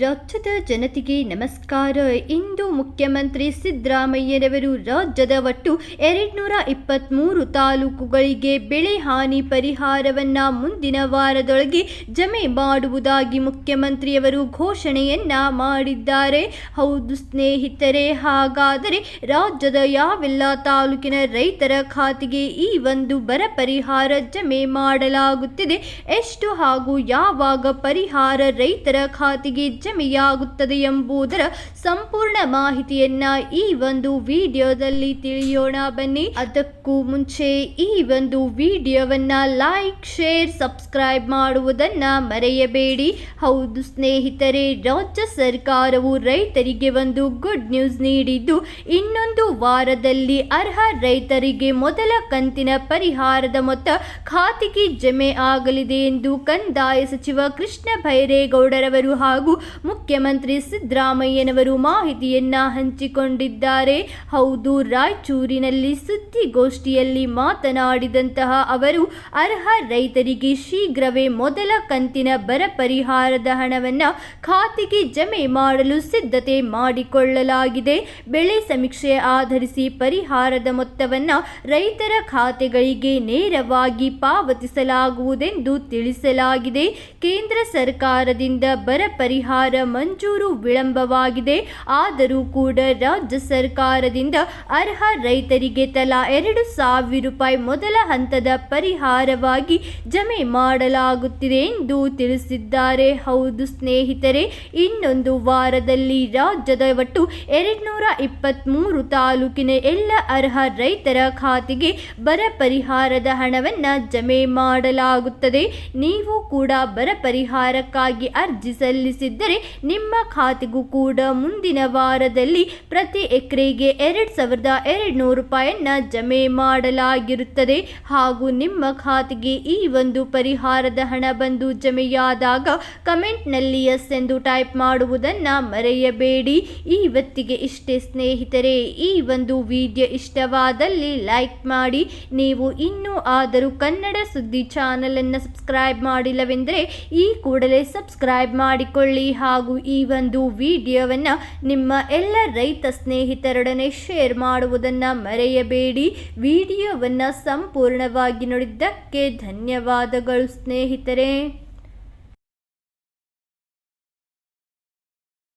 ರಾಜ್ಯದ ಜನತೆಗೆ ನಮಸ್ಕಾರ. ಇಂದು ಮುಖ್ಯಮಂತ್ರಿ ಸಿದ್ದರಾಮಯ್ಯನವರು ರಾಜ್ಯದ ಒಟ್ಟು ಎರಡ್ನೂರ ಇಪ್ಪತ್ತ್ಮೂರು ತಾಲೂಕುಗಳಿಗೆ ಬೆಳೆ ಹಾನಿ ಪರಿಹಾರವನ್ನ ಮುಂದಿನ ವಾರದೊಳಗೆ ಜಮೆ ಮಾಡುವುದಾಗಿ ಮುಖ್ಯಮಂತ್ರಿಯವರು ಘೋಷಣೆಯನ್ನ ಮಾಡಿದ್ದಾರೆ. ಹೌದು ಸ್ನೇಹಿತರೆ, ಹಾಗಾದರೆ ರಾಜ್ಯದ ಯಾವೆಲ್ಲ ತಾಲೂಕಿನ ರೈತರ ಖಾತೆಗೆ ಈ ಒಂದು ಬರ ಪರಿಹಾರ ಜಮೆ ಮಾಡಲಾಗುತ್ತಿದೆ? ಎಷ್ಟು ಹಾಗೂ ಯಾವಾಗ ಪರಿಹಾರ ರೈತರ ಖಾತೆಗೆ ಜಮೆಯಾಗುತ್ತದೆ ಎಂಬುದರ ಸಂಪೂರ್ಣ ಮಾಹಿತಿಯನ್ನ ಈ ಒಂದು ವಿಡಿಯೋದಲ್ಲಿ ತಿಳಿಯೋಣ ಬನ್ನಿ. ಅದಕ್ಕೂ ಮುಂಚೆ ಈ ಒಂದು ವಿಡಿಯೋವನ್ನ ಲೈಕ್, ಶೇರ್, ಸಬ್ಸ್ಕ್ರೈಬ್ ಮಾಡುವುದನ್ನ ಮರೆಯಬೇಡಿ. ಹೌದು ಸ್ನೇಹಿತರೆ, ರಾಜ್ಯ ಸರ್ಕಾರವು ರೈತರಿಗೆ ಒಂದು ಗುಡ್ ನ್ಯೂಸ್ ನೀಡಿದ್ದು, ಇನ್ನೊಂದು ವಾರದಲ್ಲಿ ಅರ್ಹ ರೈತರಿಗೆ ಮೊದಲ ಕಂತಿನ ಪರಿಹಾರದ ಮೊತ್ತ ಖಾತೆಗೆ ಜಮೆ ಆಗಲಿದೆ ಎಂದು ಕಂದಾಯ ಸಚಿವ ಕೃಷ್ಣ ಬೈರೇಗೌಡರವರು ಹಾಗೂ ಮುಖ್ಯಮಂತ್ರಿ ಸಿದ್ದರಾಮಯ್ಯನವರು ಮಾಹಿತಿಯನ್ನ ಹಂಚಿಕೊಂಡಿದ್ದಾರೆ. ಹೌದು, ರಾಯಚೂರಿನಲ್ಲಿ ಸುದ್ದಿಗೋಷ್ಠಿಯಲ್ಲಿ ಮಾತನಾಡಿದಂತಹ ಅವರು, ಅರ್ಹ ರೈತರಿಗೆ ಶೀಘ್ರವೇ ಮೊದಲ ಕಂತಿನ ಬರ ಪರಿಹಾರದ ಹಣವನ್ನು ಖಾತೆಗೆ ಜಮೆ ಮಾಡಲು ಸಿದ್ಧತೆ ಮಾಡಿಕೊಳ್ಳಲಾಗಿದೆ. ಬೆಳೆ ಸಮೀಕ್ಷೆ ಆಧರಿಸಿ ಪರಿಹಾರದ ಮೊತ್ತವನ್ನು ರೈತರ ಖಾತೆಗಳಿಗೆ ನೇರವಾಗಿ ಪಾವತಿಸಲಾಗುವುದೆಂದು ತಿಳಿಸಲಾಗಿದೆ. ಕೇಂದ್ರ ಸರ್ಕಾರದಿಂದ ಬರ ಪರಿಹಾರ ಮಂಜೂರು ವಿಳಂಬವಾಗಿದೆ. ಆದರೂ ಕೂಡ ರಾಜ್ಯ ಸರ್ಕಾರದಿಂದ ಅರ್ಹ ರೈತರಿಗೆ ತಲಾ ಎರಡು ಸಾವಿರ ರೂಪಾಯಿ ಮೊದಲ ಹಂತದ ಪರಿಹಾರವಾಗಿ ಜಮೆ ಮಾಡಲಾಗುತ್ತಿದೆ ಎಂದು ತಿಳಿಸಿದ್ದಾರೆ. ಹೌದು ಸ್ನೇಹಿತರೆ, ಇನ್ನೊಂದು ವಾರದಲ್ಲಿ ರಾಜ್ಯದ ಒಟ್ಟು ಎರಡ್ನೂರ ಇಪ್ಪತ್ತ್ಮೂರು ತಾಲೂಕಿನ ಎಲ್ಲ ಅರ್ಹ ರೈತರ ಖಾತೆಗೆ ಬರ ಪರಿಹಾರದ ಹಣವನ್ನು ಜಮೆ ಮಾಡಲಾಗುತ್ತದೆ. ನೀವು ಕೂಡ ಬರ ಪರಿಹಾರಕ್ಕಾಗಿ ಅರ್ಜಿ ಸಲ್ಲಿಸಿದ್ದರೆ ನಿಮ್ಮ ಖಾತೆಗೂ ಕೂಡ ಮುಂದಿನ ವಾರದಲ್ಲಿ ಪ್ರತಿ ಎಕರೆಗೆ ಎರಡು ಸಾವಿರದ ಎರಡು ನೂರು ರೂಪಾಯಿಯನ್ನ ಜಮೆ ಮಾಡಲಾಗಿರುತ್ತದೆ. ಹಾಗೂ ನಿಮ್ಮ ಖಾತೆಗೆ ಈ ಒಂದು ಪರಿಹಾರದ ಹಣ ಬಂದು ಜಮೆಯಾದಾಗ ಕಮೆಂಟ್ನಲ್ಲಿ ಎಸ್ ಎಂದು ಟೈಪ್ ಮಾಡುವುದನ್ನು ಮರೆಯಬೇಡಿ. ಇವತ್ತಿಗೆ ಇಷ್ಟೇ ಸ್ನೇಹಿತರೆ, ಈ ಒಂದು ವಿಡಿಯೋ ಇಷ್ಟವಾದಲ್ಲಿ ಲೈಕ್ ಮಾಡಿ. ನೀವು ಇನ್ನೂ ಆದರೂ ಕನ್ನಡ ಸುದ್ದಿ ಚಾನಲನ್ನು ಸಬ್ಸ್ಕ್ರೈಬ್ ಮಾಡಿಲ್ಲವೆಂದರೆ ಈ ಕೂಡಲೇ ಸಬ್ಸ್ಕ್ರೈಬ್ ಮಾಡಿಕೊಳ್ಳಿ. ಹಾಗೂ ಈ ಒಂದು ವಿಡಿಯೋವನ್ನು ನಿಮ್ಮ ಎಲ್ಲ ರೈತ ಸ್ನೇಹಿತರೊಡನೆ ಶೇರ್ ಮಾಡುವುದನ್ನು ಮರೆಯಬೇಡಿ. ವಿಡಿಯೋವನ್ನು ಸಂಪೂರ್ಣವಾಗಿ ನೋಡಿದ್ದಕ್ಕೆ ಧನ್ಯವಾದಗಳು ಸ್ನೇಹಿತರೆ.